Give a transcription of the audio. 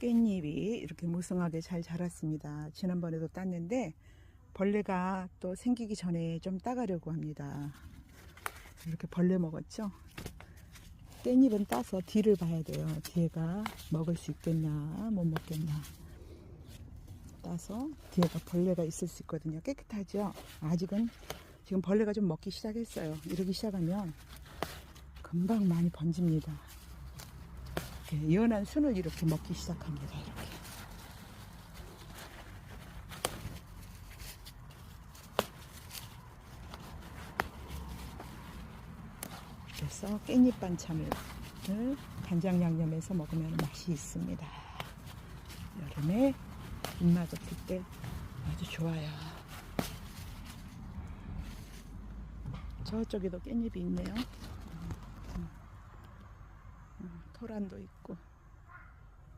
깻잎이 이렇게 무성하게 잘 자랐습니다. 지난번에도 땄는데 벌레가 또 생기기 전에 좀 따가려고 합니다. 이렇게 벌레 먹었죠? 깻잎은 따서 뒤를 봐야 돼요. 뒤에가 먹을 수 있겠나, 못 먹겠나. 따서 뒤에가 벌레가 있을 수 있거든요. 깨끗하죠? 아직은 지금 벌레가 좀 먹기 시작했어요. 이러기 시작하면 금방 많이 번집니다. 이렇게 연한 순을 이렇게 먹기 시작합니다. 이렇게. 그래서 깻잎 반찬을 간장 양념해서 먹으면 맛이 있습니다. 여름에 입맛 없을 때 아주 좋아요. 저쪽에도 깻잎이 있네요. 토란도 있고.